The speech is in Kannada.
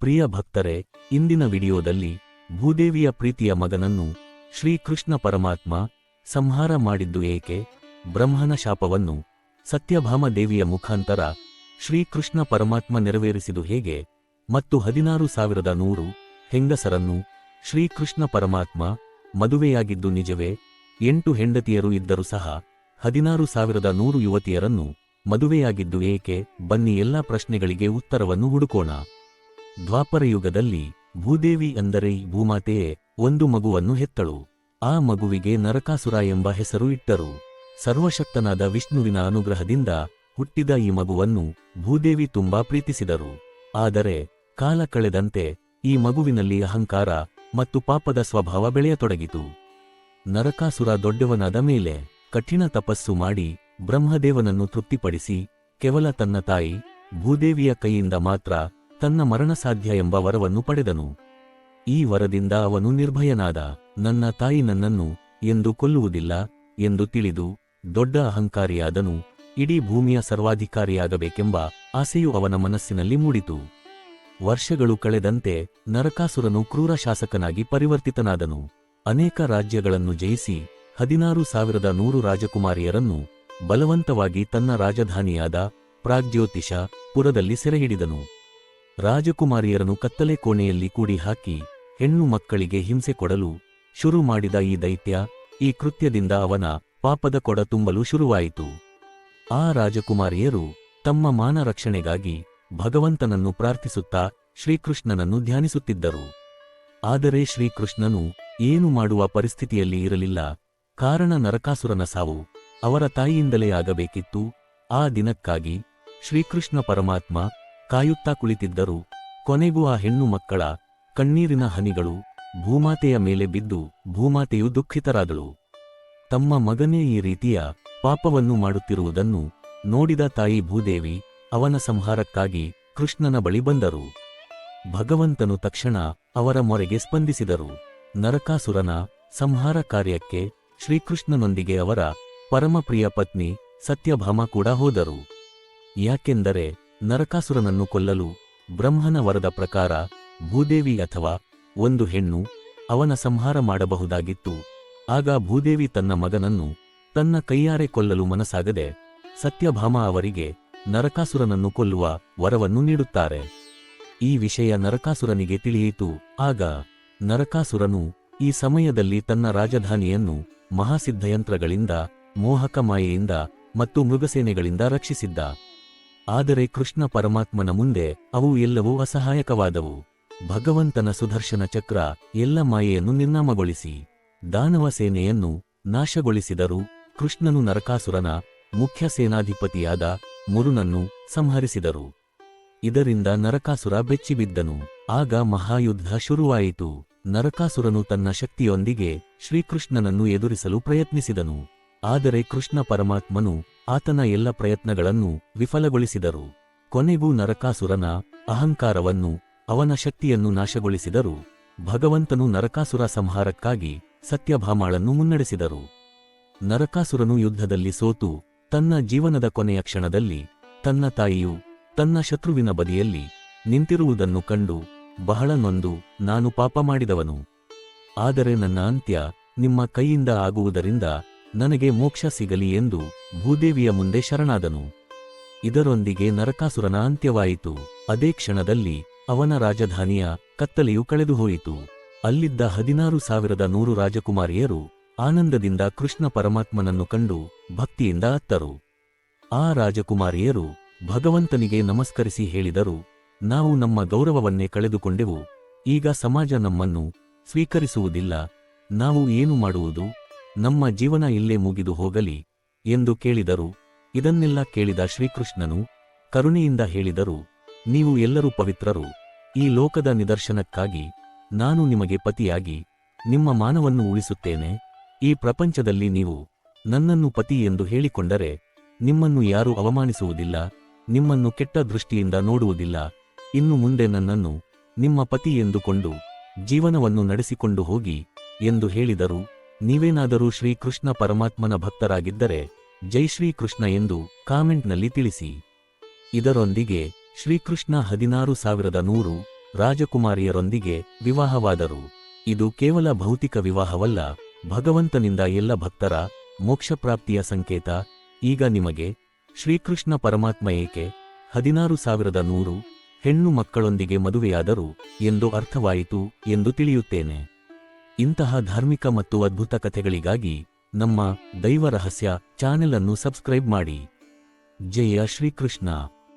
ಪ್ರಿಯ ಭಕ್ತರೇ, ಇಂದಿನ ವಿಡಿಯೋದಲ್ಲಿ ಭೂದೇವಿಯ ಪ್ರೀತಿಯ ಮಗನನ್ನು ಶ್ರೀಕೃಷ್ಣ ಪರಮಾತ್ಮ ಸಂಹಾರ ಮಾಡಿದ್ದು ಏಕೆ? ಬ್ರಹ್ಮನ ಶಾಪವನ್ನು ಸತ್ಯಭಾಮ ದೇವಿಯ ಮುಖಾಂತರ ಶ್ರೀಕೃಷ್ಣ ಪರಮಾತ್ಮ ನೆರವೇರಿಸಿದು ಹೇಗೆ? ಮತ್ತು ಹದಿನಾರು ಸಾವಿರದ ನೂರು ಹೆಂಗಸರನ್ನು ಶ್ರೀಕೃಷ್ಣ ಪರಮಾತ್ಮ ಮದುವೆಯಾಗಿದ್ದು ನಿಜವೇ? ಎಂಟು ಹೆಂಡತಿಯರು ಇದ್ದರೂ ಸಹ ಹದಿನಾರು ಸಾವಿರದ ನೂರು ಯುವತಿಯರನ್ನು ಮದುವೆಯಾಗಿದ್ದು ಏಕೆ? ಬನ್ನಿ ಎಲ್ಲಾ ಪ್ರಶ್ನೆಗಳಿಗೆ ಉತ್ತರವನ್ನು ಹುಡುಕೋಣ. ದ್ವಾಪರಯುಗದಲ್ಲಿ ಭೂದೇವಿ ಅಂದರೆ ಭೂಮಾತೆಯೇ ಒಂದು ಮಗುವನ್ನು ಹೆತ್ತಳು. ಆ ಮಗುವಿಗೆ ನರಕಾಸುರ ಎಂಬ ಹೆಸರು ಇಟ್ಟರು. ಸರ್ವಶಕ್ತನಾದ ವಿಷ್ಣುವಿನ ಅನುಗ್ರಹದಿಂದ ಹುಟ್ಟಿದ ಈ ಮಗುವನ್ನು ಭೂದೇವಿ ತುಂಬಾ ಪ್ರೀತಿಸಿದರು. ಆದರೆ ಕಾಲ ಕಳೆದಂತೆ ಈ ಮಗುವಿನಲ್ಲಿ ಅಹಂಕಾರ ಮತ್ತು ಪಾಪದ ಸ್ವಭಾವ ಬೆಳೆಯತೊಡಗಿತು. ನರಕಾಸುರ ದೊಡ್ಡವನಾದ ಮೇಲೆ ಕಠಿಣ ತಪಸ್ಸು ಮಾಡಿ ಬ್ರಹ್ಮದೇವನನ್ನು ತೃಪ್ತಿಪಡಿಸಿ ಕೇವಲ ತನ್ನ ತಾಯಿ ಭೂದೇವಿಯ ಕೈಯಿಂದ ಮಾತ್ರ ತನ್ನ ಮರಣ ಸಾಧ್ಯ ಎಂಬ ವರವನ್ನು ಪಡೆದನು. ಈ ವರದಿಂದ ಅವನು ನಿರ್ಭಯನಾದ, ನನ್ನ ತಾಯಿ ನನ್ನನ್ನು ಎಂದು ಕೊಲ್ಲುವುದಿಲ್ಲ ಎಂದು ತಿಳಿದು ದೊಡ್ಡ ಅಹಂಕಾರಿಯಾದನು, ಇಡೀ ಭೂಮಿಯ ಸರ್ವಾಧಿಕಾರಿಯಾಗಬೇಕೆಂಬ ಆಸೆಯು ಅವನ ಮನಸ್ಸಿನಲ್ಲಿ ಮೂಡಿತು. ವರ್ಷಗಳು ಕಳೆದಂತೆ ನರಕಾಸುರನು ಕ್ರೂರ ಶಾಸಕನಾಗಿ ಪರಿವರ್ತಿತನಾದನು. ಅನೇಕ ರಾಜ್ಯಗಳನ್ನು ಜಯಿಸಿ ಹದಿನಾರು ಸಾವಿರದ ನೂರು ರಾಜಕುಮಾರಿಯರನ್ನು ಬಲವಂತವಾಗಿ ತನ್ನ ರಾಜಧಾನಿಯಾದ ಪ್ರಾಗ್ಜ್ಯೋತಿಷ ಪುರದಲ್ಲಿ ಸೆರೆಹಿಡಿದನು. ರಾಜಕುಮಾರಿಯರನ್ನು ಕತ್ತಲೆ ಕೋಣೆಯಲ್ಲಿ ಕೂಡಿ ಹಾಕಿ ಹೆಣ್ಣು ಮಕ್ಕಳಿಗೆ ಹಿಂಸೆ ಕೊಡಲು ಶುರು ಮಾಡಿದ ಈ ದೈತ್ಯ ಈ ಕೃತ್ಯದಿಂದ ಅವನ ಪಾಪದ ಕೊಡ ತುಂಬಲು ಶುರುವಾಯಿತು. ಆ ರಾಜಕುಮಾರಿಯರು ತಮ್ಮ ಮಾನ ರಕ್ಷಣೆಗಾಗಿ ಭಗವಂತನನ್ನು ಪ್ರಾರ್ಥಿಸುತ್ತಾ ಶ್ರೀಕೃಷ್ಣನನ್ನು ಧ್ಯಾನಿಸುತ್ತಿದ್ದರು. ಆದರೆ ಶ್ರೀಕೃಷ್ಣನು ಏನು ಮಾಡುವ ಪರಿಸ್ಥಿತಿಯಲ್ಲಿ ಇರಲಿಲ್ಲ. ಕಾರಣ ನರಕಾಸುರನ ಸಾವು ಅವರ ತಾಯಿಯಿಂದಲೇ ಆಗಬೇಕಿತ್ತು. ಆ ದಿನಕ್ಕಾಗಿ ಶ್ರೀಕೃಷ್ಣ ಪರಮಾತ್ಮ ಕಾಯುತ್ತಾ ಕುಳಿತಿದ್ದರು ಕೊನೆಗೂ ಆ ಹೆಣ್ಣು ಮಕ್ಕಳ ಕಣ್ಣೀರಿನ ಹನಿಗಳು ಭೂಮಾತೆಯ ಮೇಲೆ ಬಿದ್ದು ಭೂಮಾತೆಯು ದುಃಖಿತರಾದಳು. ತಮ್ಮ ಮಗನೇ ಈ ರೀತಿಯ ಪಾಪವನ್ನು ಮಾಡುತ್ತಿರುವುದನ್ನು ನೋಡಿದ ತಾಯಿ ಭೂದೇವಿ ಅವನ ಸಂಹಾರಕ್ಕಾಗಿ ಕೃಷ್ಣನ ಬಳಿ ಬಂದರು. ಭಗವಂತನು ತಕ್ಷಣ ಅವರ ಮೊರೆಗೆ ಸ್ಪಂದಿಸಿದರು. ನರಕಾಸುರನ ಸಂಹಾರ ಕಾರ್ಯಕ್ಕೆ ಶ್ರೀಕೃಷ್ಣನೊಂದಿಗೆ ಅವರ ಪರಮಪ್ರಿಯ ಪತ್ನಿ ಸತ್ಯಭಾಮ ಕೂಡ ಹೋದರು. ಯಾಕೆಂದರೆ ನರಕಾಸುರನನ್ನು ಕೊಲ್ಲಲು ಬ್ರಹ್ಮನ ವರದ ಪ್ರಕಾರ ಭೂದೇವಿ ಅಥವಾ ಒಂದು ಹೆಣ್ಣು ಅವನ ಸಂಹಾರ ಮಾಡಬಹುದಾಗಿತ್ತು. ಆಗ ಭೂದೇವಿ ತನ್ನ ಮಗನನ್ನು ತನ್ನ ಕೈಯಾರೆ ಕೊಲ್ಲಲು ಮನಸ್ಸಾಗದೆ ಸತ್ಯಭಾಮ ಅವರಿಗೆ ನರಕಾಸುರನನ್ನು ಕೊಲ್ಲುವ ವರವನ್ನು ನೀಡುತ್ತಾರೆ. ಈ ವಿಷಯ ನರಕಾಸುರನಿಗೆ ತಿಳಿಯಿತು. ಆಗ ನರಕಾಸುರನು ಈ ಸಮಯದಲ್ಲಿ ತನ್ನ ರಾಜಧಾನಿಯನ್ನು ಮಹಾಸಿದ್ಧಯಂತ್ರಗಳಿಂದ, ಮೋಹಕ ಮಾಯೆಯಿಂದ ಮತ್ತು ಮೃಗಸೇನೆಗಳಿಂದ ರಕ್ಷಿಸಿದ್ದ. ಆದರೆ ಕೃಷ್ಣ ಪರಮಾತ್ಮನ ಮುಂದೆ ಅವು ಎಲ್ಲವೂ ಅಸಹಾಯಕವಾದವು. ಭಗವಂತನ ಸುದರ್ಶನ ಚಕ್ರ ಎಲ್ಲ ಮಾಯೆಯನ್ನು ನಿರ್ನಾಮಗೊಳಿಸಿ. ದಾನವ ಸೇನೆಯನ್ನು ನಾಶಗೊಳಿಸಿದರು ಕೃಷ್ಣನು ನರಕಾಸುರನ ಮುಖ್ಯ ಸೇನಾಧಿಪತಿಯಾದ ಮುರುನನ್ನು ಸಂಹರಿಸಿದರು. ಇದರಿಂದ ನರಕಾಸುರ ಬೆಚ್ಚಿಬಿದ್ದನು. ಆಗ ಮಹಾಯುದ್ಧ ಶುರುವಾಯಿತು. ನರಕಾಸುರನು ತನ್ನ ಶಕ್ತಿಯೊಂದಿಗೆ ಶ್ರೀಕೃಷ್ಣನನ್ನು ಎದುರಿಸಲು ಪ್ರಯತ್ನಿಸಿದನು. ಆದರೆ ಕೃಷ್ಣ ಪರಮಾತ್ಮನು ಆತನ ಎಲ್ಲ ಪ್ರಯತ್ನಗಳನ್ನು ವಿಫಲಗೊಳಿಸಿದರು. ಕೊನೆಗೂ ನರಕಾಸುರನ ಅಹಂಕಾರವನ್ನು, ಅವನ ಶಕ್ತಿಯನ್ನು ನಾಶಗೊಳಿಸಿದರು. ಭಗವಂತನು ನರಕಾಸುರ ಸಂಹಾರಕ್ಕಾಗಿ ಸತ್ಯಭಾಮಾಳನ್ನು ಮುನ್ನಡೆಸಿದರು. ನರಕಾಸುರನು ಯುದ್ಧದಲ್ಲಿ ಸೋತು, ತನ್ನ ಜೀವನದ ಕೊನೆಯ ಕ್ಷಣದಲ್ಲಿ ತನ್ನ ತಾಯಿಯು ತನ್ನ ಶತ್ರುವಿನ ಬದಿಯಲ್ಲಿ ನಿಂತಿರುವುದನ್ನು ಕಂಡು ಬಹಳ ನೊಂದು, ನಾನು ಪಾಪ ಮಾಡಿದವನು. ಆದರೆ ನನ್ನ ಅಂತ್ಯ ನಿಮ್ಮ ಕೈಯಿಂದ ಆಗುವುದರಿಂದ ನನಗೆ ಮೋಕ್ಷ ಸಿಗಲಿ ಎಂದು ಭೂದೇವಿಯ ಮುಂದೆ ಶರಣಾದನು. ಇದರೊಂದಿಗೆ ನರಕಾಸುರನ ಅಂತ್ಯವಾಯಿತು. ಅದೇ ಕ್ಷಣದಲ್ಲಿ ಅವನ ರಾಜಧಾನಿಯ ಕತ್ತಲೆಯು ಕಳೆದುಹೋಯಿತು. ಅಲ್ಲಿದ್ದ ಹದಿನಾರು ಸಾವಿರದ ನೂರು ರಾಜಕುಮಾರಿಯರು ಆನಂದದಿಂದ ಕೃಷ್ಣ ಪರಮಾತ್ಮನನ್ನು ಕಂಡು ಭಕ್ತಿಯಿಂದ ಅತ್ತರು. ಆ ರಾಜಕುಮಾರಿಯರು ಭಗವಂತನಿಗೆ ನಮಸ್ಕರಿಸಿ ಹೇಳಿದರು, ನಾವು ನಮ್ಮ ಗೌರವವನ್ನೇ ಕಳೆದುಕೊಂಡೆವು. ಈಗ ಸಮಾಜ ನಮ್ಮನ್ನು ಸ್ವೀಕರಿಸುವುದಿಲ್ಲ. ನಾವು ಏನು ಮಾಡುವುದು? ನಮ್ಮ ಜೀವನ ಇಲ್ಲೇ ಮುಗಿದು ಹೋಗಲಿ ಎಂದು ಕೇಳಿದರು. ಇದನ್ನೆಲ್ಲ ಕೇಳಿದ ಶ್ರೀಕೃಷ್ಣನು ಕರುಣೆಯಿಂದ ಹೇಳಿದರು, ನೀವು ಎಲ್ಲರೂ ಪವಿತ್ರರು. ಈ ಲೋಕದ ನಿದರ್ಶನಕ್ಕಾಗಿ ನಾನು ನಿಮಗೆ ಪತಿಯಾಗಿ ನಿಮ್ಮ ಮಾನವನ್ನು ಉಳಿಸುತ್ತೇನೆ. ಈ ಪ್ರಪಂಚದಲ್ಲಿ ನೀವು ನನ್ನನ್ನು ಪತಿ ಎಂದು ಹೇಳಿಕೊಂಡರೆ ನಿಮ್ಮನ್ನು ಯಾರೂ ಅವಮಾನಿಸುವುದಿಲ್ಲ, ನಿಮ್ಮನ್ನು ಕೆಟ್ಟ ದೃಷ್ಟಿಯಿಂದ ನೋಡುವುದಿಲ್ಲ. ಇನ್ನು ಮುಂದೆ ನನ್ನನ್ನು ನಿಮ್ಮ ಪತಿ ಎಂದುಕೊಂಡು ಜೀವನವನ್ನು ನಡೆಸಿಕೊಂಡು ಹೋಗಿ ಎಂದು ಹೇಳಿದರು. ನೀವೇನಾದರೂ ಶ್ರೀಕೃಷ್ಣ ಪರಮಾತ್ಮನ ಭಕ್ತರಾಗಿದ್ದರೆ ಜೈ ಶ್ರೀಕೃಷ್ಣ ಎಂದು ಕಾಮೆಂಟ್ನಲ್ಲಿ ತಿಳಿಸಿ. ಇದರೊಂದಿಗೆ ಶ್ರೀಕೃಷ್ಣ ಹದಿನಾರು ಸಾವಿರದ ನೂರು ರಾಜಕುಮಾರಿಯರೊಂದಿಗೆ ವಿವಾಹವಾದರು. ಇದು ಕೇವಲ ಭೌತಿಕ ವಿವಾಹವಲ್ಲ, ಭಗವಂತನಿಂದ ಎಲ್ಲ ಭಕ್ತರ ಮೋಕ್ಷಪ್ರಾಪ್ತಿಯ ಸಂಕೇತ. ಈಗ ನಿಮಗೆ ಶ್ರೀಕೃಷ್ಣ ಪರಮಾತ್ಮ ಏಕೆ ಹದಿನಾರು ಸಾವಿರದ ನೂರು ಹೆಣ್ಣು ಮಕ್ಕಳೊಂದಿಗೆ ಮದುವೆಯಾದರು ಎಂದು ಅರ್ಥವಾಯಿತು ಎಂದು ತಿಳಿಯುತ್ತೇನೆ. ಇಂತಹ ಧಾರ್ಮಿಕ ಮತ್ತು ಅದ್ಭುತ ಕಥೆಗಳಿಗಾಗಿ ನಮ್ಮ ದೈವ ರಹಸ್ಯ ಚಾನೆಲ್ ಅನ್ನು ಸಬ್ಸ್ಕ್ರೈಬ್ ಮಾಡಿ. ಜಯ ಶ್ರೀಕೃಷ್ಣ.